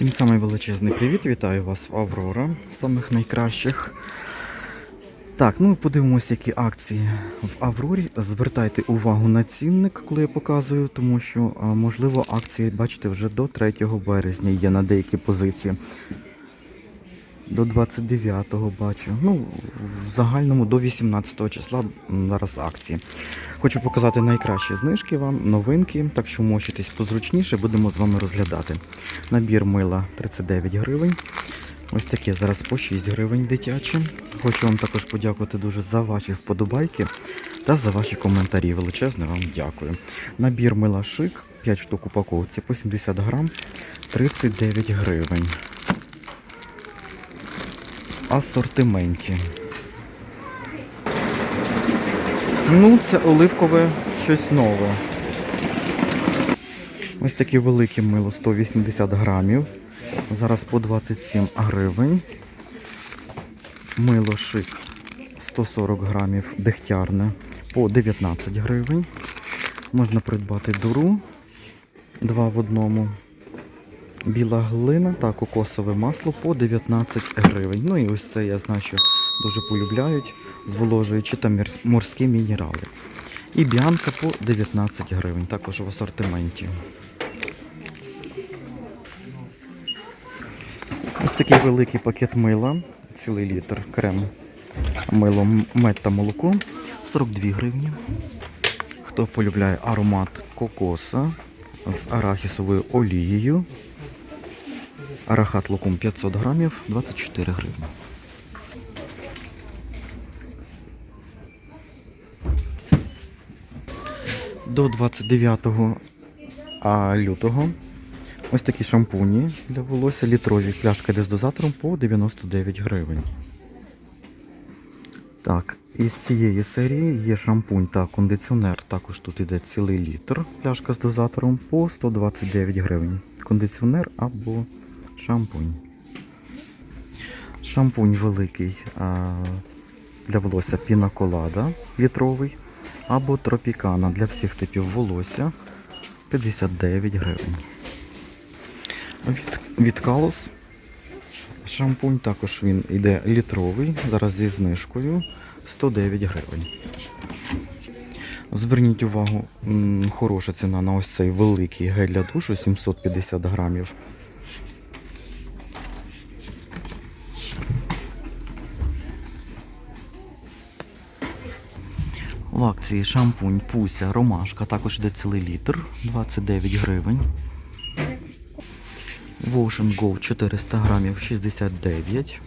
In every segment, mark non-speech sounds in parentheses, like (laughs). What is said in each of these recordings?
Всім самий величезний привіт, вітаю вас в Аврора, самих найкращих. Так, ну подивимося, які акції в Аврорі. Звертайте увагу на цінник, коли я показую, тому що, можливо, акції, бачите, вже до 3 березня є на деякі позиції. До 29-го бачу. Ну, в загальному до 18 числа зараз акції. Хочу показати найкращі знижки вам, новинки, так що мочитесь позручніше, будемо з вами розглядати. Набір мила 39 гривень. Ось таке зараз по 6 гривень дитяче. Хочу вам також подякувати дуже за ваші вподобайки та за ваші коментарі. Величезне вам дякую. Набір мила шик, 5 штук упаковці по 70 грам, 39 гривень. Асортименті. Ну, це оливкове щось нове. Ось таке велике мило 180 грамів. Зараз по 27 гривень. Мило шик 140 грамів дегтярне по 19 гривень. Можна придбати дуру 2 в одному. Біла глина та кокосове масло по 19 гривень. Ну і ось це я знаю, що дуже полюбляють, зволожуючи та морські мінерали. І біанка по 19 гривень, також в асортименті. Ось такий великий пакет мила, цілий літр крем мило мед та молоко 42 гривні. Хто полюбляє аромат кокоса з арахісовою олією. Арахат лукум 500 грамів 24 гривні. До 29 лютого ось такі шампуні для волосся, літрові пляшка йде дозатором по 99 гривень. Так, із цієї серії є шампунь та кондиціонер. Також тут іде цілий літр. Пляшка з дозатором по 129 гривень. Кондиціонер або шампунь. Шампунь великий для волосся пінаколада літровий або тропікана для всіх типів волосся 59 гривень. Від, від Калос шампунь також він іде літровий, зараз зі знижкою 109 гривень. Зверніть увагу, хороша ціна на ось цей великий гель для душу 750 грамів. В акції шампунь Пуся Ромашка також йде цілий літр 29 гривень. Ocean Go 400 грамів 69.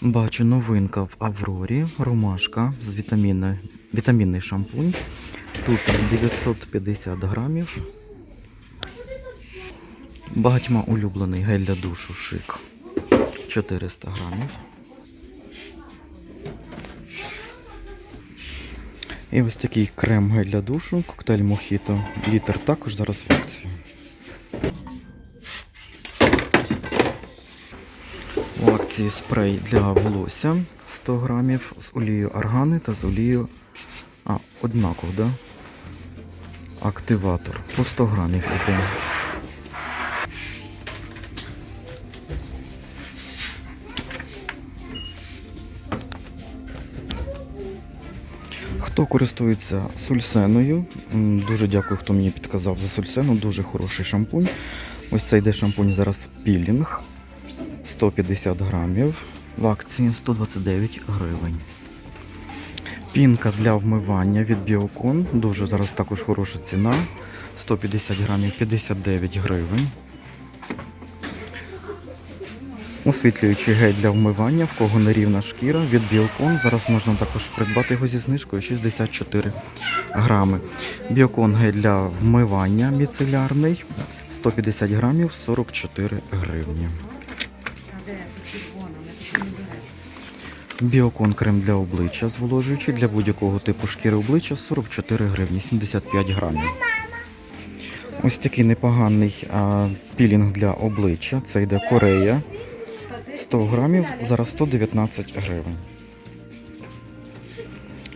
Бачу новинка в Аврорі. Ромашка з вітаміни, вітамінний шампунь. Тут 950 грамів. Багатьма улюблений гель для душу шик 400 грамів. І ось такий крем гель для душу, коктейль Мохіто. Літр також зараз в акції. У акції спрей для волосся 100 грамів з олією аргани та з олією. А, однаково, да? Активатор по 100 грамів іде. Хто користується сульсеною, дуже дякую, хто мені підказав за сульсену, дуже хороший шампунь. Ось цей йде шампунь зараз пілінг 150 грамів. В акції 129 гривень. Пінка для вмивання від Біокон. Дуже зараз також хороша ціна. 150 грамів 59 гривень. Освітлюючий гель для вмивання, в кого нерівна шкіра від Біокон. Зараз можна також придбати його зі знижкою 64 грами. Біокон гель для вмивання міцелярний 150 грамів 44 гривні. Біокон крем для обличчя зволожуючий для будь-якого типу шкіри обличчя 44 гривні 75 грамів. Ось такий непоганий а, пілінг для обличчя. Це йде Корея. 100 грамів, зараз 119 гривень.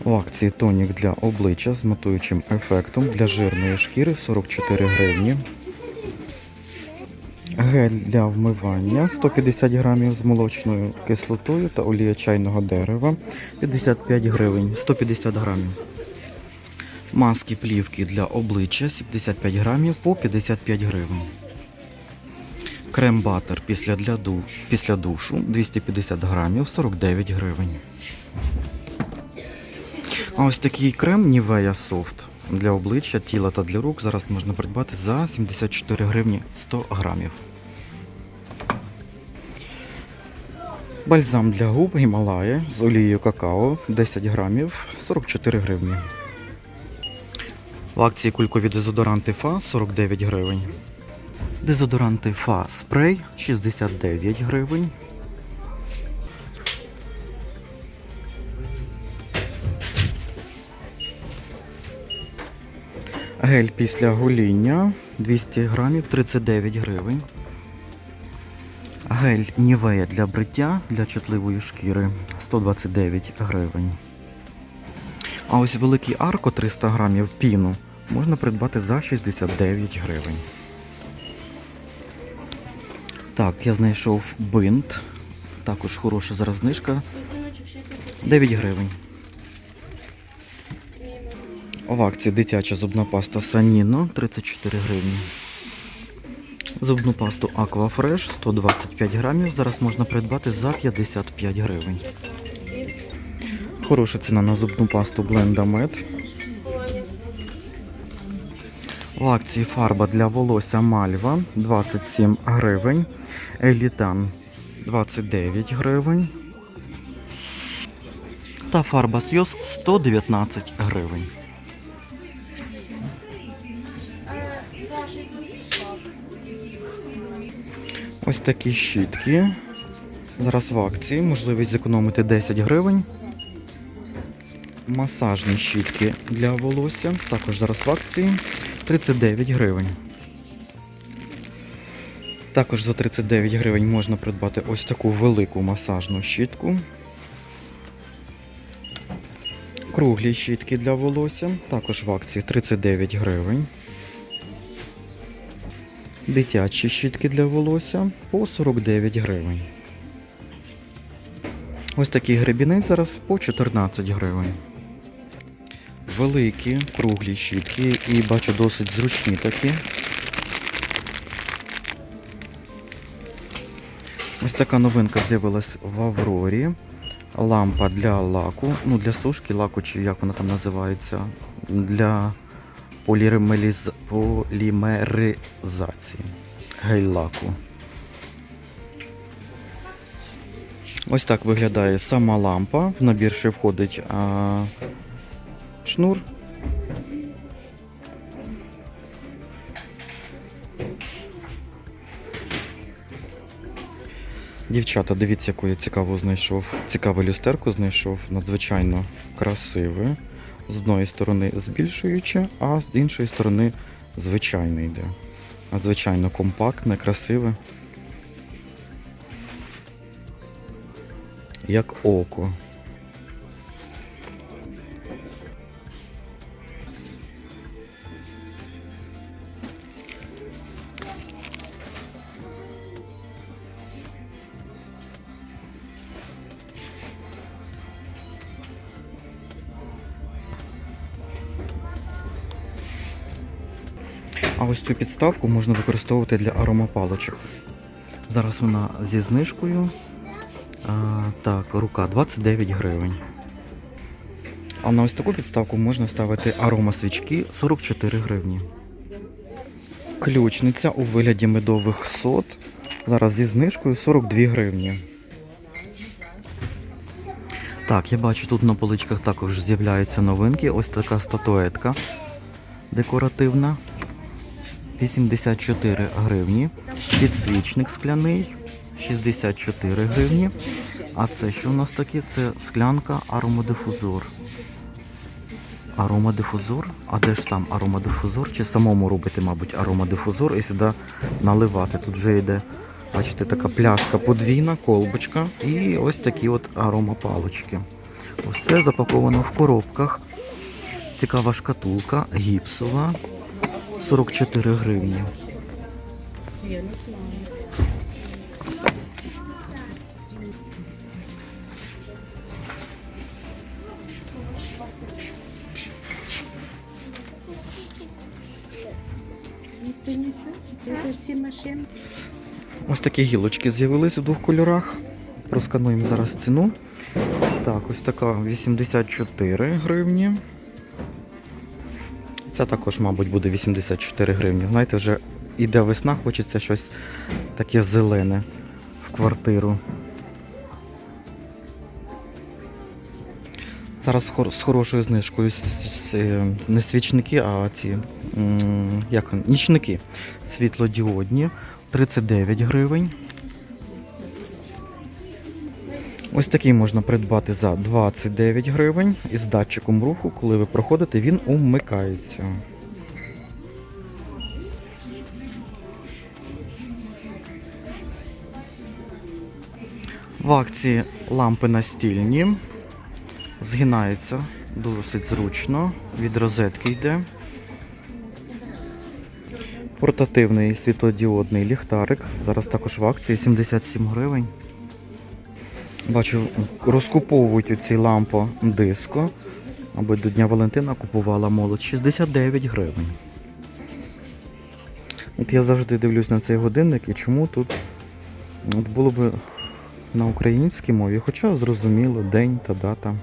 У акції тонік для обличчя з матуючим ефектом для жирної шкіри 44 гривні. Гель для вмивання 150 грамів з молочною кислотою та олія чайного дерева 55 гривень 150 грамів. Маски плівки для обличчя 75 грамів по 55 гривень. Крем-батер після, для ду... після душу 250 грамів 49 гривень. А ось такий крем Nivea Soft для обличчя, тіла та для рук зараз можна придбати за 74 гривні 100 грамів. Бальзам для губ Гімалая з олією какао 10 грамів 44 гривні. В акції кулькові дезодоранти ФА 49 гривень. Дезодоранти ФА спрей 69 гривень. Гель після гоління 200 грамів 39 гривень. Гель Нівея для бриття для чутливої шкіри 129 гривень. А ось великий арко 300 грамів піну можна придбати за 69 гривень. Так, я знайшов бинт. Також хороша зараз знижка. 9 гривень. В акції дитяча зубна паста Саніно 34 гривні. Зубну пасту Aquafresh 125 грамів. Зараз можна придбати за 55 гривень. Хороша ціна на зубну пасту Blenda В акції фарба для волосся Мальва 27 гривень. Елітан 29 гривень. Та фарба Сйоз 119 гривень. Ось такі щітки. Зараз в акції. Можливість зекономити 10 гривень. Масажні щітки для волосся. Також зараз в акції 39 гривень. Також за 39 гривень можна придбати ось таку велику масажну щітку. Круглі щітки для волосся. Також в акції 39 гривень. Дитячі щітки для волосся по 49 гривень. Ось такий гребінець зараз по 14 гривень. Великі круглі щітки і бачу досить зручні такі. Ось така новинка з'явилась в Аврорі. Лампа для лаку, ну для сушки лаку, чи як вона там називається, для полімеріз... полімеризації гель-лаку. Ось так виглядає сама лампа. В набір ще входить а, шнур. Дівчата, дивіться, яку я цікаву знайшов. Цікаву люстерку знайшов, надзвичайно красиве. З одної сторони збільшуюче, а з іншої сторони звичайне йде. Надзвичайно компактне, красиве. Як око. А ось цю підставку можна використовувати для аромапалочок. Зараз вона зі знижкою. А, так, рука 29 гривень. А на ось таку підставку можна ставити аромасвічки 44 гривні. Ключниця у вигляді медових сот. Зараз зі знижкою 42 гривні. Так, я бачу, тут на поличках також з'являються новинки. Ось така статуетка декоративна. 84 гривні. Підсвічник скляний 64 гривні. А це що у нас таке? Це склянка аромадифузор. Аромадифузор? А де ж сам аромадифузор? Чи самому робити, мабуть, аромадифузор і сюди наливати? Тут вже йде, бачите, така пляшка подвійна, колбочка і ось такі от аромапалочки. Ось запаковано в коробках. Цікава шкатулка, гіпсова. 44 гривні. Ось такі гілочки з'явились у двох кольорах. Проскануємо зараз ціну. Так, ось така 84 гривні. Ця також, мабуть, буде 84 гривні. Знаєте, вже іде весна, хочеться щось таке зелене в квартиру. Зараз з хорошою знижкою е, не свічники, а ці як нічники світлодіодні 39 гривень. Ось такий можна придбати за 29 гривень із датчиком руху. Коли ви проходите, він умикається. В акції лампи настільні. Згинається досить зручно. Від розетки йде. Портативний світлодіодний ліхтарик. Зараз також в акції 77 гривень. Бачу, розкуповують оці лампо диско. Аби до Дня Валентина купувала молодь 69 гривень. От я завжди дивлюсь на цей годинник і чому тут от було б на українській мові, хоча зрозуміло, день та дата.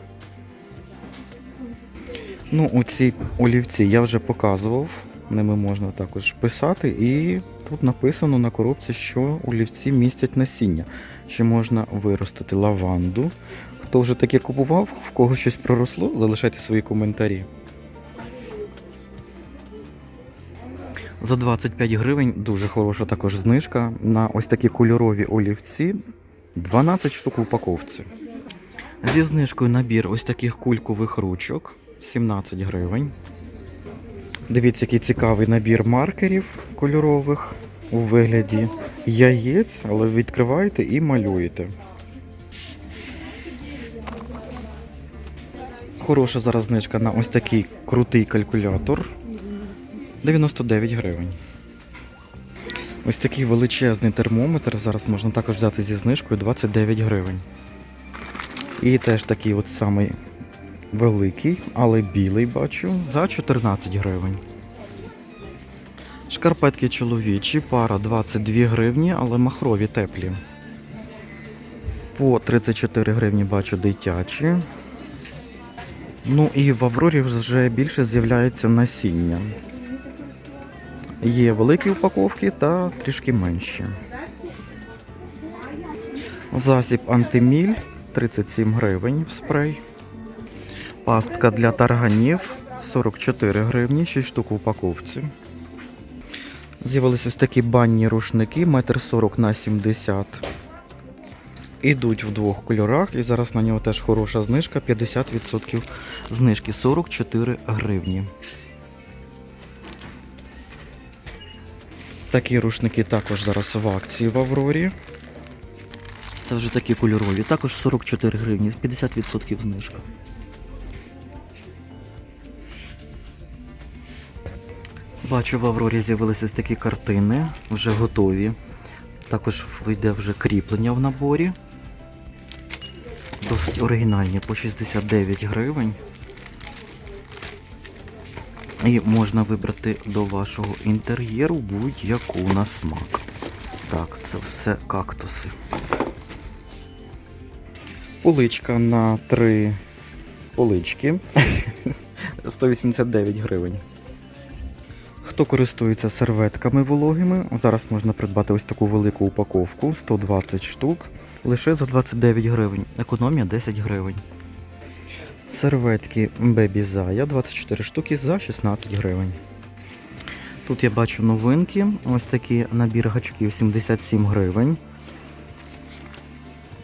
Ну, оці олівці я вже показував. Ними можна також писати. І тут написано на коробці, що олівці містять насіння, що можна виростити лаванду. Хто вже таке купував, в кого щось проросло, залишайте свої коментарі. За 25 гривень дуже хороша також знижка на ось такі кольорові олівці. 12 штук в упаковці. Зі знижкою набір ось таких кулькових ручок 17 гривень. Дивіться, який цікавий набір маркерів кольорових у вигляді яєць, але відкриваєте і малюєте. Хороша зараз знижка на ось такий крутий калькулятор. 99 гривень. Ось такий величезний термометр. Зараз можна також взяти зі знижкою 29 гривень. І теж такий от самий великий, але білий бачу, за 14 гривень. Шкарпетки чоловічі, пара 22 гривні, але махрові теплі. По 34 гривні бачу дитячі. Ну і в Аврорі вже більше з'являється насіння. Є великі упаковки та трішки менші. Засіб антиміль 37 гривень в спрей. Пастка для тарганів 44 гривні, 6 штук в упаковці. З'явились ось такі банні рушники, 1,40 на 70. Ідуть в двох кольорах, і зараз на нього теж хороша знижка, 50% знижки 44 гривні. Такі рушники також зараз в акції в Аврорі. Це вже такі кольорові. Також 44 гривні, 50% знижка. Бачу, в Аврорі з'явилися ось такі картини, вже готові. Також йде вже кріплення в наборі. Досить оригінальні по 69 гривень. І можна вибрати до вашого інтер'єру будь-яку на смак. Так, це все кактуси. Поличка на три полички. (laughs) 189 гривень. Хто користується серветками вологими, зараз можна придбати ось таку велику упаковку 120 штук лише за 29 гривень. Економія 10 гривень. Серветки Baby Zaya 24 штуки за 16 гривень. Тут я бачу новинки. Ось такий набір гачків 77 гривень.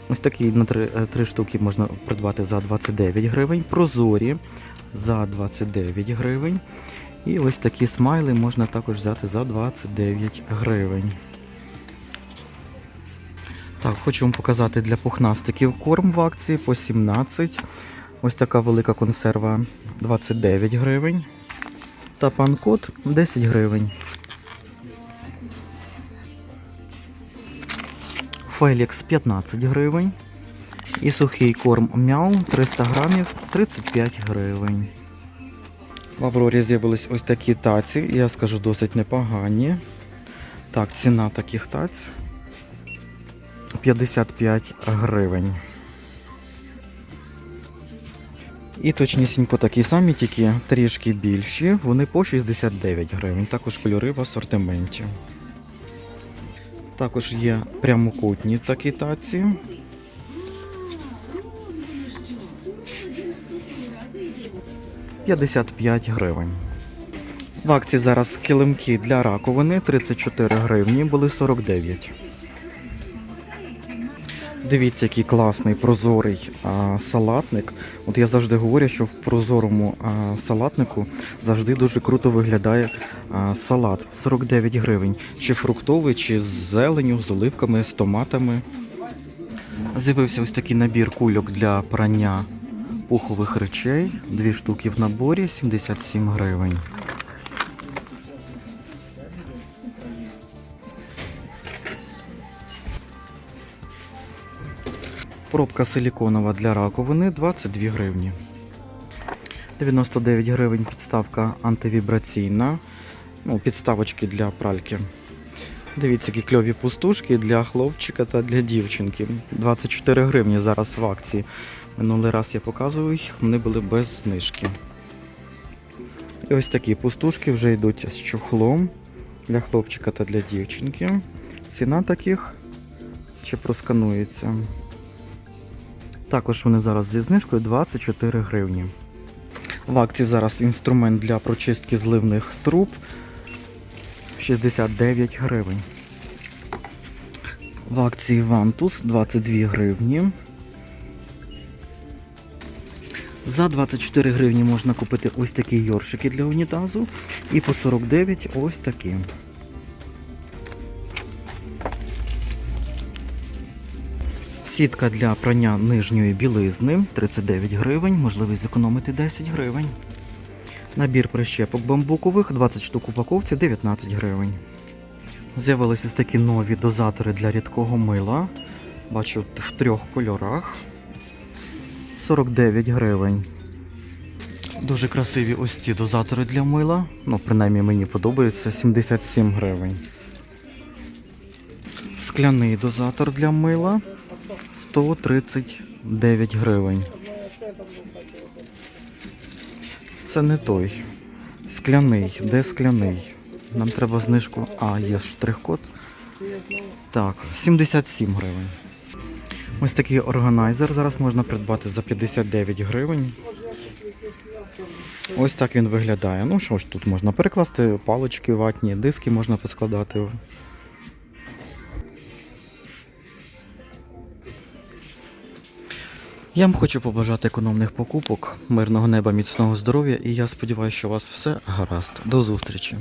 Ось такі на 3, 3 штуки можна придбати за 29 гривень. Прозорі за 29 гривень. І ось такі смайли можна також взяти за 29 гривень. Так, хочу вам показати для пухнастиків корм в акції по 17. Ось така велика консерва 29 гривень. Та панкот 10 гривень. Фелікс 15 гривень. І сухий корм мяу 300 грамів 35 гривень. В Аврорі з'явились ось такі таці, я скажу досить непогані. Так, ціна таких таць 55 гривень. І точнісінько такі самі, тільки трішки більші. Вони по 69 гривень. Також кольори в асортименті. Також є прямокутні такі таці. «55 гривень. В акції зараз килимки для раковини 34 гривні, були 49. Дивіться, який класний прозорий а, салатник. От я завжди говорю, що в прозорому а, салатнику завжди дуже круто виглядає а, салат. 49 гривень. Чи фруктовий, чи з зеленю, з оливками, з томатами. З'явився ось такий набір кульок для прання пухових речей. Дві штуки в наборі 77 гривень. Пробка силіконова для раковини 22 гривні. 99 гривень підставка антивібраційна. Ну, підставочки для пральки. Дивіться, які кльові пустушки для хлопчика та для дівчинки. 24 гривні зараз в акції. Минулий раз я показував їх, вони були без знижки. І ось такі пустушки вже йдуть з чохлом для хлопчика та для дівчинки. Ціна таких чи просканується. Також вони зараз зі знижкою 24 гривні. В акції зараз інструмент для прочистки зливних труб 69 гривень. В акції Вантус 22 гривні. За 24 гривні можна купити ось такі йоршики для унітазу. І по 49 ось такі. Сітка для прання нижньої білизни 39 гривень, можливість зекономити 10 гривень. Набір прищепок бамбукових 20 штук упаковці 19 гривень. З'явилися такі нові дозатори для рідкого мила. Бачу в трьох кольорах. 49 гривень. Дуже красиві ось ці дозатори для мила. Ну, принаймні мені подобаються 77 гривень. Скляний дозатор для мила 139 гривень. Це не той. Скляний. Де скляний? Нам треба знижку. А, є штрих-код. Так, 77 гривень. Ось такий органайзер зараз можна придбати за 59 гривень. Ось так він виглядає. Ну що ж, тут можна перекласти палички ватні, диски можна поскладати. Я вам хочу побажати економних покупок, мирного неба, міцного здоров'я і я сподіваюся, що у вас все гаразд. До зустрічі!